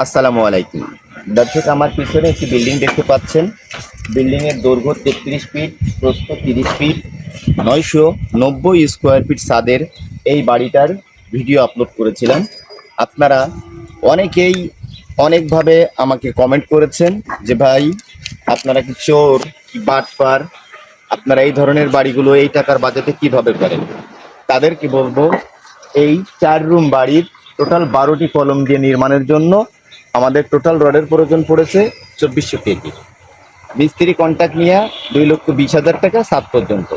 আসসালামু আলাইকুম। দর্শক, আমার পিছনে একটি বিল্ডিং দেখতে পাচ্ছেন। বিল্ডিং এর দৈর্ঘ্য তেত্রিশ ফিট, প্রস্থ তিরিশ ফিট, নয়শো নব্বই স্কোয়ার ফিট সাদের এই বাড়িটার ভিডিও আপলোড করেছিলাম। আপনারা অনেকেই অনেকভাবে আমাকে কমেন্ট করেছেন যে, ভাই, আপনারা কি চোর, কি বাটপার? আপনারা এই ধরনের বাড়িগুলো এই টাকার বাজেটে কীভাবে করেন তাদেরকে বলব, এই চার রুম বাড়ির টোটাল বারোটি কলম দিয়ে নির্মাণের জন্য আমাদের টোটাল রডের প্রয়োজন পড়েছে চব্বিশশো কেজি। মিস্ত্রি কন্ট্যাক্ট নিয়ে দুই লক্ষ বিশ হাজার টাকা সাত পর্যন্ত।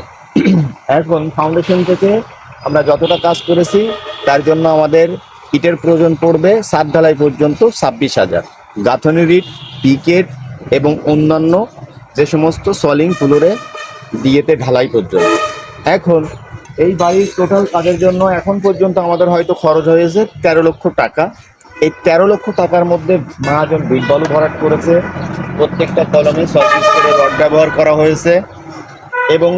এখন ফাউন্ডেশন থেকে আমরা যতটা কাজ করেছি, তার জন্য আমাদের ইটের প্রয়োজন পড়বে সাত ঢালাই পর্যন্ত ছাব্বিশ হাজার। গাঁথনি রিট, পিকেট এবং অন্যান্য যে সমস্ত সলিং ফ্লোরে দিয়েতে ঢালাই পর্যন্ত। এখন এই বাড়ির টোটাল কাজের জন্য এখন পর্যন্ত আমাদের হয়তো খরচ হয়েছে তেরো লক্ষ টাকা। এই তেরো লক্ষ টাকার মধ্যে মহাজন বিল বালু ভরাট করেছে। প্রত্যেকটা কলমে ছয় করে রড ব্যবহার করা হয়েছে এবং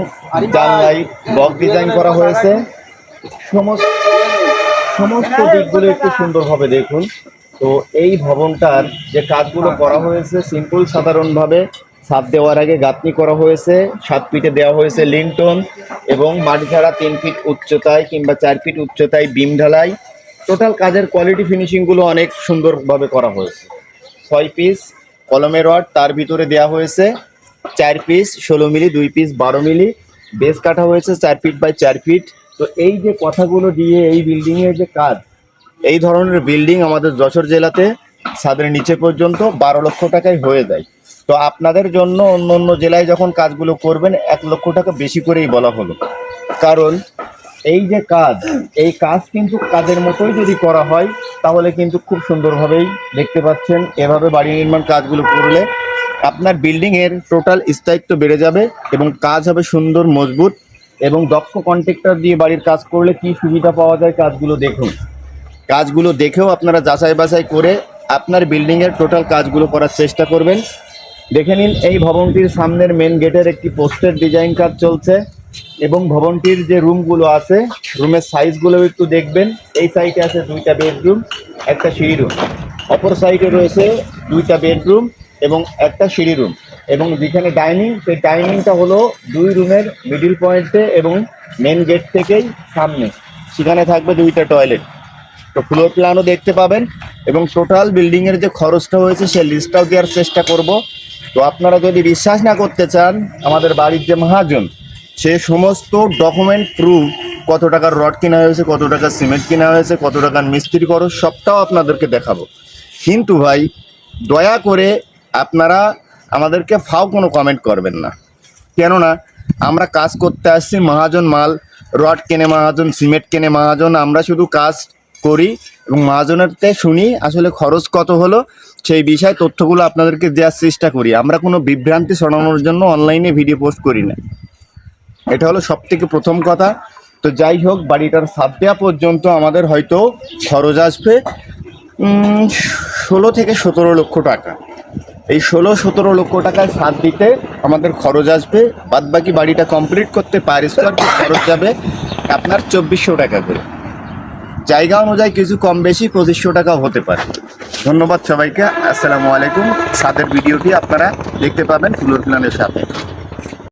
জানলাই বক ডিজাইন করা হয়েছে। সমস্ত সমস্ত দিকগুলো একটু সুন্দরভাবে দেখুন। তো এই ভবনটার যে কাজগুলো করা হয়েছে সিম্পল সাধারণভাবে ছাদ দেওয়ার আগে গাঁথনি করা হয়েছে, সাত ফিটে দেওয়া হয়েছে লিন্টন এবং মাটি ছাড়া তিন ফিট উচ্চতায় কিংবা চার ফিট উচ্চতায় বিম ঢালাই। টোটাল কাজের কোয়ালিটি ফিনিশিংগুলো অনেক সুন্দরভাবে করা হয়েছে। ছয় পিস কলমের রড তার ভিতরে দেওয়া হয়েছে। চার পিস ষোলো মিলি, দুই পিস বারো মিলি। বেস কাটা হয়েছে চার ফিট বাই চার ফিট তো এই যে কথাগুলো দিয়ে এই বিল্ডিংয়ের যে কাজ, এই ধরনের বিল্ডিং আমাদের যশোর জেলাতে ছাদের নিচে পর্যন্ত বারো লক্ষ টাকায় হয়ে যায়। তো আপনাদের জন্য অন্য অন্য জেলায় যখন কাজগুলো করবেন, এক লক্ষ টাকা বেশি করেই বলা হলো। কারণ এই যে কাজ, এই কাজ কিন্তু কাজের মতোই যদি করা হয়, তাহলে কিন্তু খুব সুন্দরভাবেই দেখতে পাচ্ছেন এভাবে বাড়ি নির্মাণ কাজগুলো করলে আপনার বিল্ডিং এর টোটাল স্থায়িত্ব বেড়ে যাবে এবং কাজ হবে সুন্দর, মজবুত এবং দক্ষ কন্ট্রাক্টর দিয়ে বাড়ির কাজ করলে কি সুবিধা পাওয়া যায় কাজগুলো দেখুন। কাজগুলো দেখেও আপনারা যাচাই বাছাই করে আপনার বিল্ডিং এর টোটাল কাজগুলো করার চেষ্টা করবেন। দেখে নিন, এই ভবনটির সামনের মেন গেটের একটি পোস্টের ডিজাইন কাজ চলছে। এবং ভবনটির যে রুমগুলো আছে, রুমের সাইজগুলো একটু দেখবেন। এই সাইডে আছে দুইটা বেডরুম একটা সিঁড়ি রুম অপর সাইডে রয়েছে দুইটা বেডরুম এবং একটা সিঁড়ি রুম এবং যেখানে ডাইনিং সেই ডাইনিংটা হলো দুই রুমের মিডিল পয়েন্টে এবং মেন গেট থেকেই সামনে। সেখানে থাকবে দুইটা টয়লেট তো ফ্লোর প্ল্যানও দেখতে পাবেন এবং টোটাল বিল্ডিংয়ের যে খরচটা হয়েছে সে লিস্টটাও দেওয়ার চেষ্টা করব। তো আপনারা যদি বিশ্বাস না করতে চান, আমাদের বাড়ির যে মহাজন সে সমস্ত ডকুমেন্ট প্রুফ কত টাকার রড কেনা হয়েছে, কত টাকার সিমেন্ট কেনা হয়েছে, কত টাকার মিস্ত্রি খরচ, সবটাও আপনাদেরকে দেখাবো। কিন্তু ভাই, দয়া করে আপনারা আমাদেরকে ফাও কোনো কমেন্ট করবেন না। কেননা, আমরা কাজ করতে আসছি মহাজন মাল রড কেনে মহাজন সিমেন্ট কেনে মহাজন, আমরা শুধু কাজ করি এবং মহাজনেরতে শুনি আসলে খরচ কত হলো, সেই বিষয়ে তথ্যগুলো আপনাদেরকে দেওয়ার চেষ্টা করি। আমরা কোনো বিভ্রান্তি ছড়ানোর জন্য অনলাইনে ভিডিও পোস্ট করি না। এটা হলো সব থেকে প্রথম কথা। তো যাই হোক, বাড়িটার সাত দেওয়া পর্যন্ত আমাদের হয়তো খরচ আসবে ষোলো থেকে সতেরো লক্ষ টাকা। এই ষোলো সতেরো লক্ষ টাকায় সাত দিতে আমাদের খরচ আসবে বাদ বাকি বাড়িটা কমপ্লিট করতে পার স্কোয়ার খরচ যাবে আপনার চব্বিশশো টাকা করে। জায়গা অনুযায়ী কিছু কম বেশি পঁচিশশো টাকাও হতে পারে। ধন্যবাদ সবাইকে, আসসালামু আলাইকুম। সাদের ভিডিওটি আপনারা দেখতে পাবেন ফ্লোর প্ল্যানের সাথে।